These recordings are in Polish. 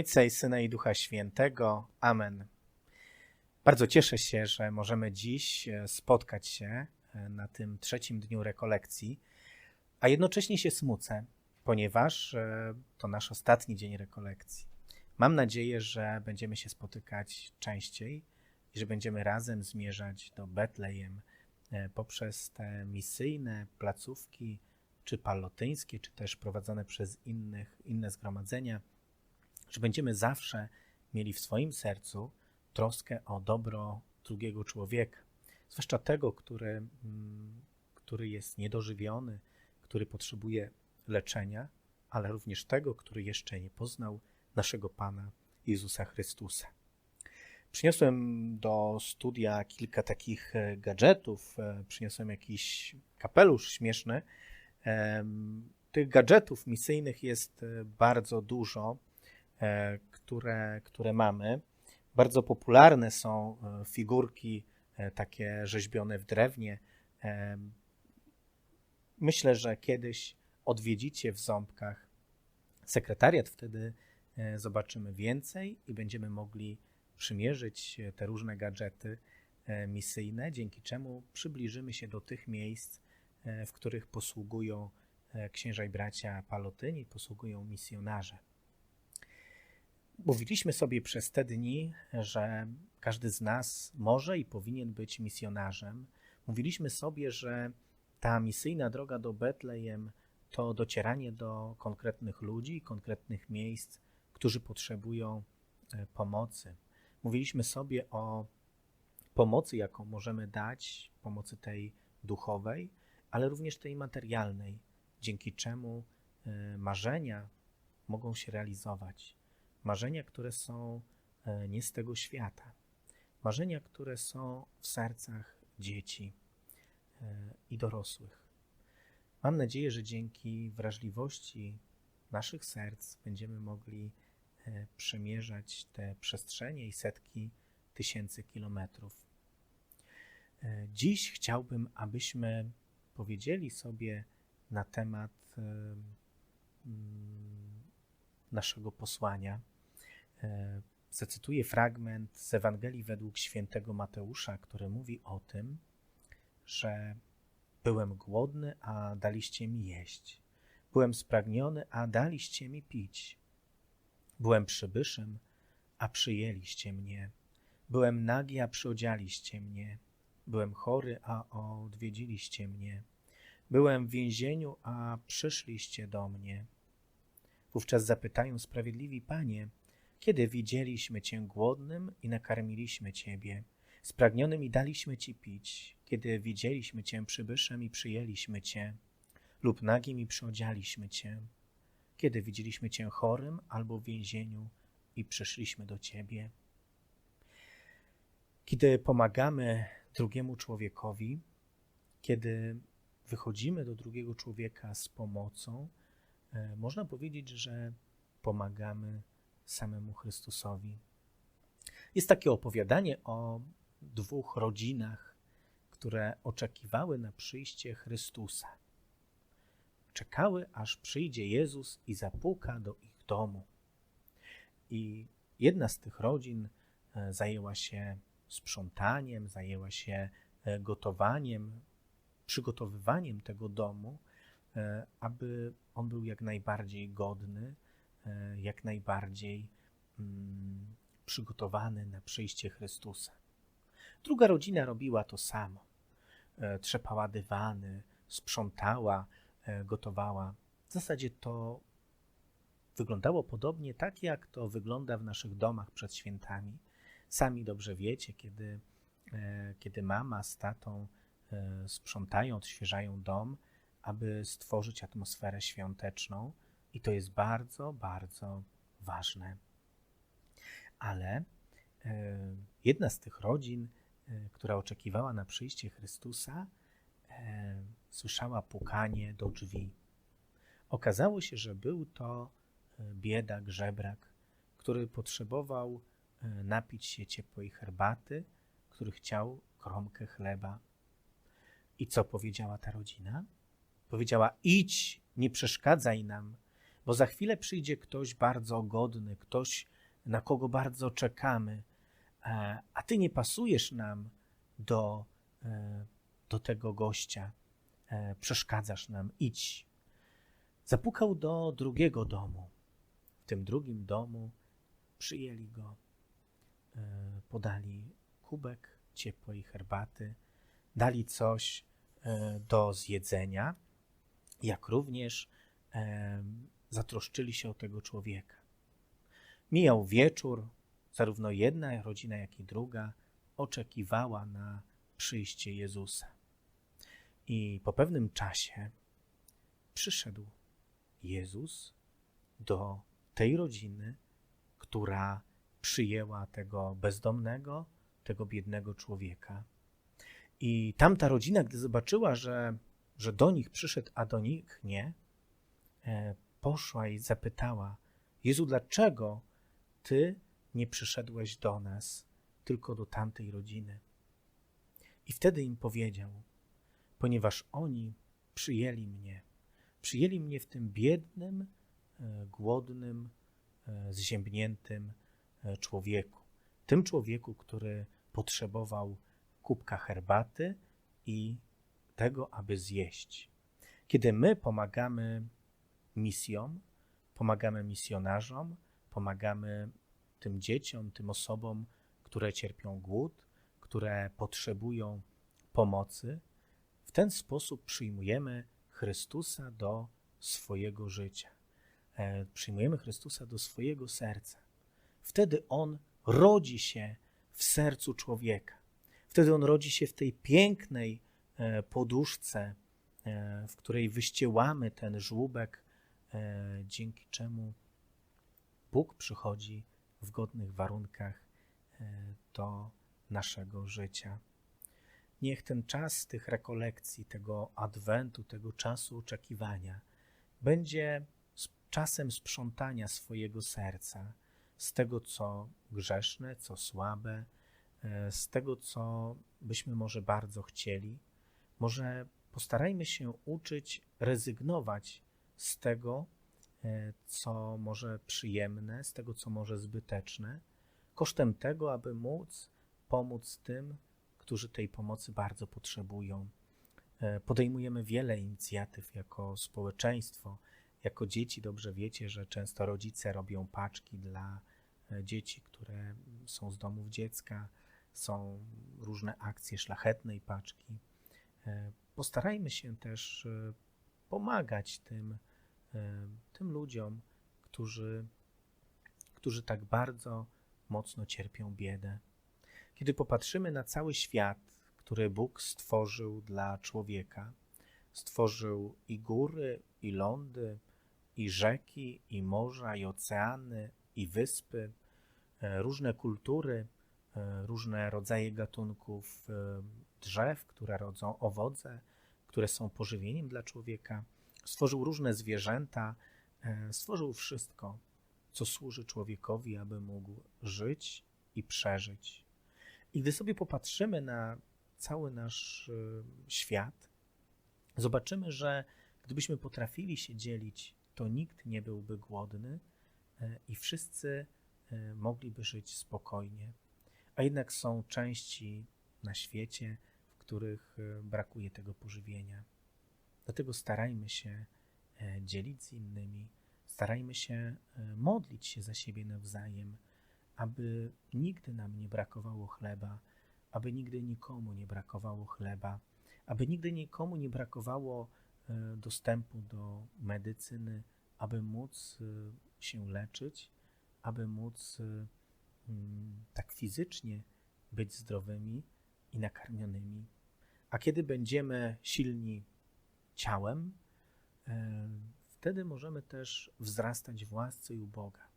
Ojca i Syna i Ducha Świętego. Amen. Bardzo cieszę się, że możemy dziś e, spotkać się e, na tym trzecim dniu rekolekcji, a jednocześnie się smucę, ponieważ e, to nasz ostatni dzień rekolekcji. Mam nadzieję, że będziemy się spotykać częściej i że będziemy razem zmierzać do Betlejem poprzez te misyjne placówki, czy palotyńskie, czy też prowadzone przez innych, inne zgromadzenia że będziemy zawsze mieli w swoim sercu troskę o dobro drugiego człowieka, zwłaszcza tego, który, mm, który jest niedożywiony, który potrzebuje leczenia, ale również tego, który jeszcze nie poznał naszego Pana Jezusa Chrystusa. Przyniosłem do studia kilka takich e, gadżetów, e, przyniosłem jakiś kapelusz śmieszny. Tych gadżetów misyjnych jest e, bardzo dużo. E, które, które mamy. Bardzo popularne są e, figurki e, takie rzeźbione w drewnie. Myślę, że kiedyś odwiedzicie w Ząbkach sekretariat, wtedy zobaczymy więcej i będziemy mogli przymierzyć te różne gadżety misyjne, dzięki czemu przybliżymy się do tych miejsc, w których posługują księża i bracia palotyni, posługują misjonarze. Mówiliśmy sobie przez te dni, że każdy z nas może i powinien być misjonarzem. Mówiliśmy sobie, że ta misyjna droga do Betlejem to docieranie do konkretnych ludzi, konkretnych miejsc, którzy potrzebują e, pomocy. Mówiliśmy sobie o pomocy, jaką możemy dać, pomocy tej duchowej, ale również tej materialnej, dzięki czemu e, marzenia mogą się realizować marzenia, które są e, nie z tego świata, marzenia, które są w sercach dzieci e, i dorosłych. Mam nadzieję, że dzięki wrażliwości naszych serc będziemy mogli e, przemierzać te przestrzenie i setki tysięcy kilometrów. Dziś chciałbym, abyśmy powiedzieli sobie na temat naszego posłania. E, zacytuję fragment z Ewangelii według świętego Mateusza, który mówi o tym, że byłem głodny, a daliście mi jeść. Byłem spragniony, a daliście mi pić. Byłem przybyszem, a przyjęliście mnie. Byłem nagi, a przyodzialiście mnie. Byłem chory, a odwiedziliście mnie. Byłem w więzieniu, a przyszliście do mnie. Wówczas zapytają sprawiedliwi Panie, kiedy widzieliśmy Cię głodnym i nakarmiliśmy Ciebie, spragnionym i daliśmy Ci pić, kiedy widzieliśmy Cię przybyszem i przyjęliśmy Cię, lub nagim i przyodzialiśmy Cię, kiedy widzieliśmy Cię chorym albo w więzieniu i przyszliśmy do Ciebie. Kiedy pomagamy drugiemu człowiekowi, kiedy wychodzimy do drugiego człowieka z pomocą, E, można powiedzieć, że pomagamy samemu Chrystusowi. Jest takie opowiadanie o dwóch rodzinach, które oczekiwały na przyjście Chrystusa. Czekały, aż przyjdzie Jezus i zapuka do ich domu. I jedna z tych rodzin e, zajęła się sprzątaniem, zajęła się e, gotowaniem, przygotowywaniem tego domu, E, aby on był jak najbardziej godny, jak najbardziej mm, przygotowany na przyjście Chrystusa. Druga rodzina robiła to samo. E, trzepała dywany, sprzątała, gotowała. W zasadzie to wyglądało podobnie tak, jak to wygląda w naszych domach przed świętami. Sami dobrze wiecie, kiedy, kiedy mama z tatą sprzątają, odświeżają dom, aby stworzyć atmosferę świąteczną, i to jest bardzo, bardzo ważne. Ale e, jedna z tych rodzin, e, która oczekiwała na przyjście Chrystusa, e, słyszała pukanie do drzwi. Okazało się, że był to biedak, żebrak, który potrzebował napić się ciepłej herbaty, który chciał kromkę chleba. I co powiedziała ta rodzina? Powiedziała: Idź, nie przeszkadzaj nam, bo za chwilę przyjdzie ktoś bardzo godny, ktoś, na kogo bardzo czekamy, e, a ty nie pasujesz nam do, e, do tego gościa, e, przeszkadzasz nam, idź. Zapukał do drugiego domu. W tym drugim domu przyjęli go, podali kubek ciepłej herbaty, dali coś do zjedzenia, jak również zatroszczyli się o tego człowieka. Mijał wieczór, zarówno jedna rodzina, jak i druga oczekiwała na przyjście Jezusa. I po pewnym czasie przyszedł Jezus do tej rodziny, która przyjęła tego bezdomnego, tego biednego człowieka. I tamta rodzina, gdy zobaczyła, że, że do nich przyszedł, a do nich nie, e, poszła i zapytała: Jezu, dlaczego Ty nie przyszedłeś do nas, tylko do tamtej rodziny? I wtedy im powiedział: Ponieważ oni przyjęli mnie, przyjęli mnie w tym biednym, e, głodnym, e, zziębniętym e, człowieku. Tym człowieku, który potrzebował kubka herbaty i tego, aby zjeść. Kiedy my pomagamy misjom, pomagamy misjonarzom, pomagamy tym dzieciom, tym osobom, które cierpią głód, które potrzebują pomocy. W ten sposób przyjmujemy Chrystusa do swojego życia. E, przyjmujemy Chrystusa do swojego serca. Wtedy On rodzi się w sercu człowieka. Wtedy On rodzi się w tej pięknej e, poduszce, e, w której wyściełamy ten żłóbek dzięki czemu Bóg przychodzi w godnych warunkach e, do naszego życia. Niech ten czas tych rekolekcji, tego adwentu, tego czasu oczekiwania będzie czasem sprzątania swojego serca z tego, co grzeszne, co słabe, e, z tego, co byśmy może bardzo chcieli. Może postarajmy się uczyć rezygnować z tego, e, co może przyjemne, z tego, co może zbyteczne, kosztem tego, aby móc pomóc tym, którzy tej pomocy bardzo potrzebują. E, podejmujemy wiele inicjatyw jako społeczeństwo, jako dzieci. Dobrze wiecie, że często rodzice robią paczki dla e, dzieci, które są z domów dziecka, są różne akcje szlachetnej paczki. Postarajmy się też pomagać tym, tym ludziom, którzy, którzy tak bardzo mocno cierpią biedę. Kiedy popatrzymy na cały świat, który Bóg stworzył dla człowieka, stworzył i góry, i lądy, i rzeki, i morza, i oceany, i wyspy, e, różne kultury, e, różne rodzaje gatunków drzew, które rodzą owoce, które są pożywieniem dla człowieka Stworzył różne zwierzęta, e, stworzył wszystko, co służy człowiekowi, aby mógł żyć i przeżyć. I gdy sobie popatrzymy na cały nasz e, świat, zobaczymy, że gdybyśmy potrafili się dzielić, to nikt nie byłby głodny e, i wszyscy mogliby żyć spokojnie. A jednak są części na świecie, w których brakuje tego pożywienia. Dlatego starajmy się e, dzielić z innymi, starajmy się e, modlić się za siebie nawzajem, aby nigdy nam nie brakowało chleba, aby nigdy nikomu nie brakowało chleba, aby nigdy nikomu nie brakowało e, dostępu do medycyny, aby móc się leczyć, aby móc mm, tak fizycznie być zdrowymi i nakarmionymi. A kiedy będziemy silni ciałem, e, wtedy możemy też wzrastać w łasce i u Boga.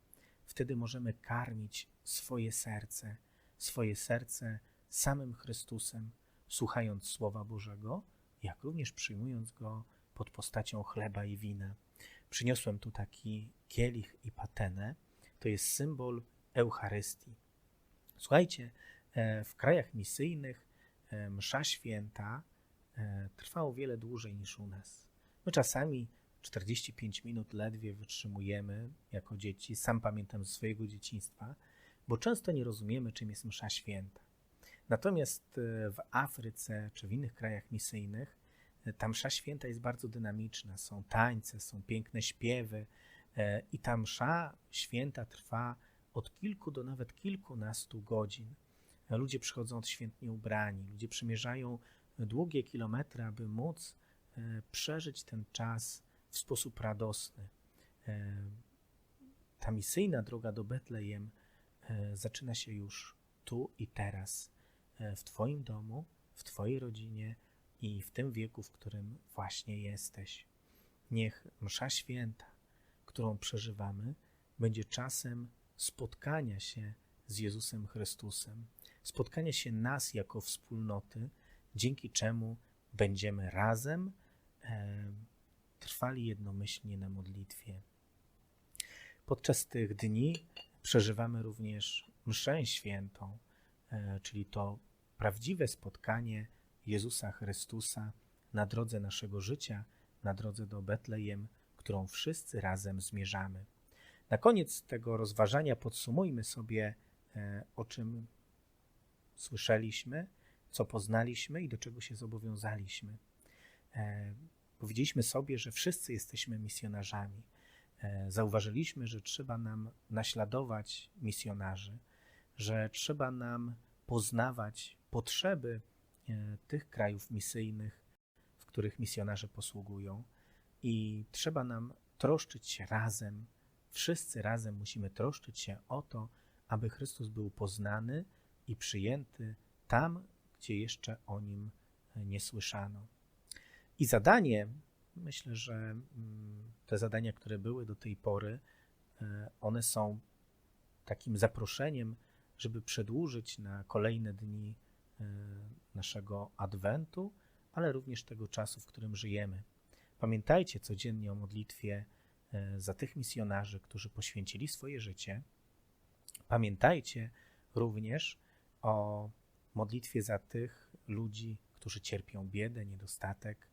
Wtedy możemy karmić swoje serce, swoje serce samym Chrystusem, słuchając Słowa Bożego, jak również przyjmując go pod postacią chleba i wina. Przyniosłem tu taki kielich i patenę. To jest symbol Eucharystii. Słuchajcie, e, w krajach misyjnych e, msza święta E, trwa o wiele dłużej niż u nas. My czasami 45 minut ledwie wytrzymujemy jako dzieci. Sam pamiętam ze swojego dzieciństwa, bo często nie rozumiemy, czym jest msza święta. Natomiast e, w Afryce czy w innych krajach misyjnych e, ta msza święta jest bardzo dynamiczna. Są tańce, są piękne śpiewy i ta msza święta trwa od kilku do nawet kilkunastu godzin. Ludzie przychodzą odświętnie ubrani, ludzie przemierzają długie kilometry, aby móc przeżyć ten czas w sposób radosny. Ta misyjna droga do Betlejem zaczyna się już tu i teraz. E, w Twoim domu, w Twojej rodzinie i w tym wieku, w którym właśnie jesteś. Niech Msza Święta, którą przeżywamy, będzie czasem spotkania się z Jezusem Chrystusem, spotkania się nas jako wspólnoty, dzięki czemu będziemy razem trwali jednomyślnie na modlitwie. Podczas tych dni przeżywamy również mszę świętą, E, czyli to prawdziwe spotkanie Jezusa Chrystusa na drodze naszego życia, na drodze do Betlejem, którą wszyscy razem zmierzamy. Na koniec tego rozważania podsumujmy sobie, e, o czym słyszeliśmy, co poznaliśmy i do czego się zobowiązaliśmy. E, powiedzieliśmy sobie, że wszyscy jesteśmy misjonarzami. Zauważyliśmy, że trzeba nam naśladować misjonarzy że trzeba nam poznawać potrzeby e, tych krajów misyjnych, w których misjonarze posługują, i trzeba nam troszczyć się razem, wszyscy razem musimy troszczyć się o to, aby Chrystus był poznany i przyjęty tam, gdzie jeszcze o nim e, nie słyszano. I zadanie, myślę, że mm, te zadania, które były do tej pory, e, one są takim zaproszeniem żeby przedłużyć na kolejne dni e, naszego Adwentu, ale również tego czasu, w którym żyjemy. Pamiętajcie codziennie o modlitwie za tych misjonarzy, którzy poświęcili swoje życie. Pamiętajcie również o modlitwie za tych ludzi, którzy cierpią biedę, niedostatek,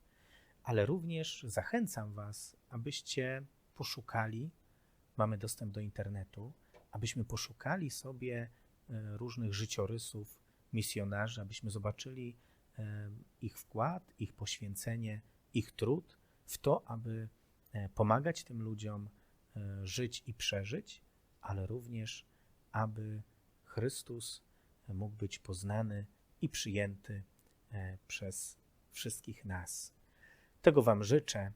ale również zachęcam Was, abyście poszukali, mamy dostęp do internetu, abyśmy poszukali sobie E, różnych życiorysów misjonarzy, abyśmy zobaczyli e, ich wkład, ich poświęcenie, ich trud w to, aby e, pomagać tym ludziom żyć i przeżyć, ale również, aby Chrystus mógł być poznany i przyjęty przez wszystkich nas. Tego Wam życzę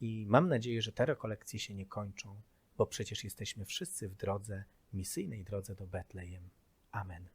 i mam nadzieję, że te rekolekcje się nie kończą, bo przecież jesteśmy wszyscy w drodze, misyjnej drodze do Betlejem. Amen.